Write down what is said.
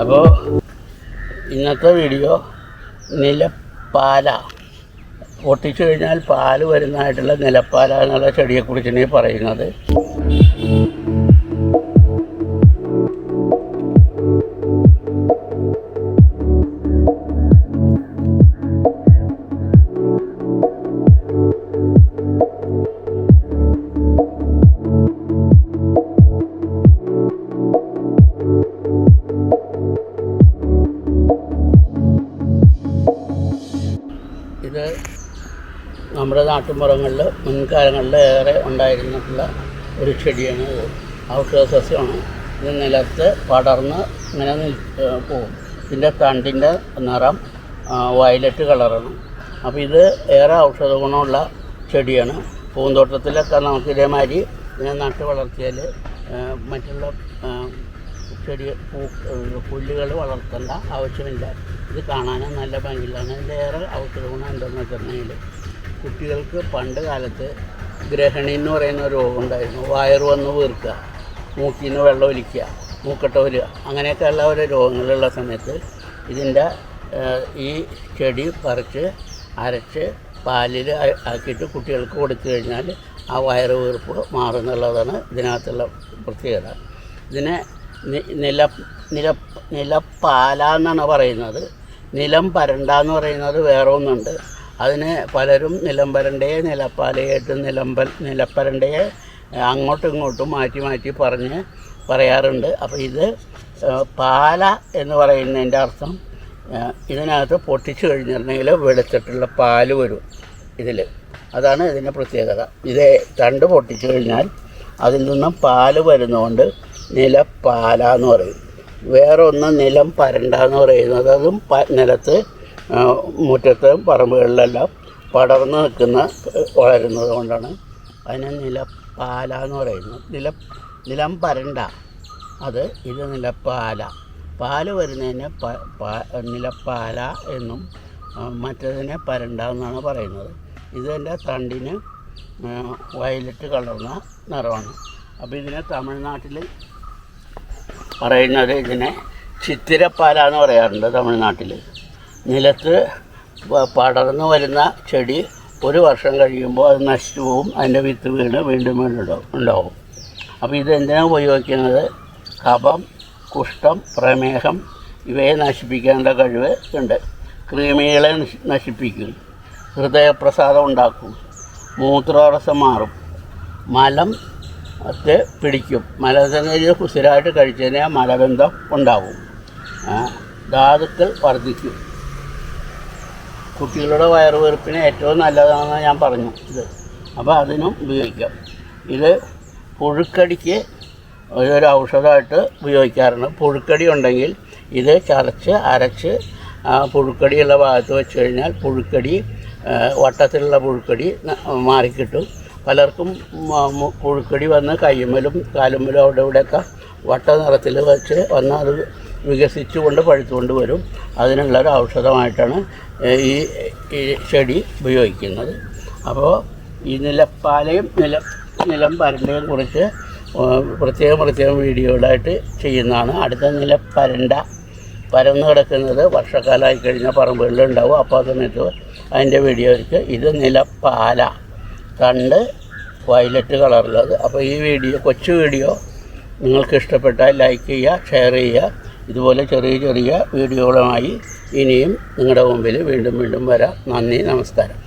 അപ്പോൾ ഇന്നത്തെ വീഡിയോ നിലപ്പാല. പൊട്ടിച്ചു കഴിഞ്ഞാൽ പാൽ വരുന്നതായിട്ടുള്ള നിലപ്പാല എന്നുള്ള ചെടിയെക്കുറിച്ചാണ് പറയുന്നത്. ഇത് നമ്മുടെ നാട്ടുമ്പുറങ്ങളിൽ മുൻകാലങ്ങളിൽ ഏറെ ഉണ്ടായിരുന്നിട്ടുള്ള ഒരു ചെടിയാണ് ഔഷധ സസ്യമാണ്. ഇത് നിലത്ത് പടർന്ന് ഇങ്ങനെ നിൽ പോകും ഇതിന്റെ തണ്ടിന്റെ നിറം വയലറ്റ് കളറാണ്. അപ്പോൾ ഇത് ഏറെ ഔഷധ ഗുണമുള്ള ചെടിയാണ്. പൂന്തോട്ടത്തിലൊക്കെ നമുക്ക് ഇതേമാതിരി ഇങ്ങനെ നട്ട് വളർത്തിയാൽ മറ്റുള്ള ചെടി പൂ പുല്ലുകൾ വളർത്തേണ്ട ആവശ്യമില്ല. ഇത് കാണാനും നല്ല ഭംഗിയിലാണ്. ഇതിന്റെ ഏറെ ഔഷധ ഗുണം എന്താണെന്ന് വെച്ചിട്ടുണ്ടെങ്കിൽ കുട്ടികൾക്ക് പണ്ട് കാലത്ത് ഗ്രഹണി എന്ന് പറയുന്ന രോഗം ഉണ്ടായിരുന്നു. വയറ് വന്ന് വീർക്കുക മൂക്കിൽ നിന്ന് വെള്ളം ഒലിക്കുക മൂക്കട്ട വരിക അങ്ങനെയൊക്കെ ഉള്ള ഒരു രോഗങ്ങളുള്ള സമയത്ത് ഇതിന്റെ ഈ ചെടി പറിച്ച് അരച്ച് പാലിൽ ആക്കിയിട്ട് കുട്ടികൾക്ക് കൊടുത്തു കഴിഞ്ഞാൽ ആ വയറ് വീർപ്പ് മാറുന്നുള്ളതാണ് ഇതിനകത്തുള്ള പ്രത്യേകത. ഇതിനെ നില നില നിലപ്പാല എന്നാണ് പറയുന്നത്. നിലം പരണ്ട എന്ന് പറയുന്നത് വേറെ ഒന്നുണ്ട് അതിന് പലരും നിലം പരണ്ടയെ നിലപ്പാലയായിട്ട് നിലമ്പൽ നിലപ്പരണ്ടയെ അങ്ങോട്ടും ഇങ്ങോട്ടും മാറ്റി മാറ്റി പറഞ്ഞ് പറയാറുണ്ട്. അപ്പോൾ ഇത് പാല എന്ന് പറയുന്നതിന്റെ അർത്ഥം ഇതിനകത്ത് പൊട്ടിച്ചു കഴിഞ്ഞിട്ടുണ്ടെങ്കിൽ വെളുത്തിട്ടുള്ള പാൽ വരും ഇതിൽ അതാണ് ഇതിന്റെ പ്രത്യേകത. ഇത് തണ്ട് പൊട്ടിച്ചു കഴിഞ്ഞാൽ അതിൽ നിന്നും പാൽ വരുന്നതുകൊണ്ട് നിലപ്പാല എന്ന് പറയും. വേറെ ഒന്ന് നിലം പരണ്ട എന്ന് പറയുന്നത് അതും പ നിലത്ത് മുറ്റത്ത് പറമ്പുകളിലെല്ലാം പടർന്ന് നിൽക്കുന്ന വളരുന്നത് കൊണ്ടാണ് അതിനെ നിലപ്പാല എന്ന് പറയുന്നത്. നില നിലം പരണ്ട. അത് ഇത് നിലപ്പാല. പാൽ വരുന്നതിനെ പ നിലപ്പാല എന്നും മറ്റതിനെ പരണ്ട എന്നാണ് പറയുന്നത്. ഇതിന്റെ തണ്ടിന് വയലറ്റ് കളർന്ന നിറമാണ്. അപ്പോൾ ഇതിനെ തമിഴ്നാട്ടിൽ പറയുന്നത് ഇതിനെ ചിത്തിരപ്പാല എന്ന് പറയാറുണ്ട് തമിഴ്നാട്ടിൽ നിലത്ത് പടർന്നു വരുന്ന ചെടി ഒരു വർഷം കഴിയുമ്പോൾ അത് നശിച്ചു പോവും അതിന്റെ വിത്ത് വീണ് വീണ്ടും വീണ്ടും ഉണ്ടാവും അപ്പോൾ ഇതെന്തിനാണ് ഉപയോഗിക്കുന്നത്? കഫം കുഷ്ഠം പ്രമേഹം ഇവയെ നശിപ്പിക്കേണ്ട കഴിവ് ഉണ്ട്. ക്രിമികളെ നശിപ്പിക്കും ഹൃദയപ്രസാദം ഉണ്ടാക്കും മൂത്രോറസം മാറും. മലം ഒക്കെ പിടിക്കും. മലസംഗതി സ്ഥിരമായിട്ട് കഴിച്ചതിന് മലബന്ധം ഉണ്ടാവും. ധാതുക്കൾ വർദ്ധിക്കും. കുട്ടികളുടെ വയറുവീർപ്പിന് ഏറ്റവും നല്ലതാണെന്ന് ഞാൻ പറഞ്ഞു. ഇത്. അപ്പോൾ അതിനും ഉപയോഗിക്കാം. ഇത് പുഴുക്കടിക്ക് ഒരു ഔഷധമായിട്ട് ഉപയോഗിക്കാറുണ്ട്. പുഴുക്കടി ഉണ്ടെങ്കിൽ ഇത് ചതച്ച് അരച്ച് പുഴുക്കടിയുള്ള ഭാഗത്ത് വെച്ച് കഴിഞ്ഞാൽ പുഴുക്കടി വട്ടത്തിലുള്ള പുഴുക്കടി മാറിക്കിട്ടും. പലർക്കും പുഴുക്കടി വന്ന് കയ്യുമ്മലും കാലുമ്മലും അവിടെ ഇവിടെയൊക്കെ വട്ട നിറത്തിൽ വെച്ച് വന്ന് അത് വികസിച്ചുകൊണ്ട് പഴുത്തുകൊണ്ട് വരും. അതിനുള്ള ഒരു ഔഷധമായിട്ടാണ് ഈ ചെടി ഉപയോഗിക്കുന്നത്. അപ്പോൾ ഈ നിലപ്പാലയും നില നിലം പരണ്ടയും കുറിച്ച് പ്രത്യേകം പ്രത്യേകം വീഡിയോകളായിട്ട് ചെയ്യുന്നതാണ്. അടുത്ത നില പരണ്ട പരന്ന് കിടക്കുന്നത് വർഷക്കാലമായി കഴിഞ്ഞാൽ പറമ്പുകളിലുണ്ടാവും അപ്പോൾ ആ സമയത്ത് അതിന്റെ വീഡിയോ ആയിരിക്കും ഇത് നിലപ്പാല കണ്ട് വയലറ്റ് കളറുള്ളത് അപ്പോൾ ഈ വീഡിയോ കൊച്ചു വീഡിയോ നിങ്ങൾക്ക് ഇഷ്ടപ്പെട്ടാൽ ലൈക്ക് ചെയ്യുക ഷെയർ ചെയ്യുക. ഇതുപോലെ ചെറിയ ചെറിയ വീഡിയോകളുമായി ഇനിയും നിങ്ങളുടെ മുമ്പിൽ വീണ്ടും വീണ്ടും വരാം. നന്ദി നമസ്കാരം.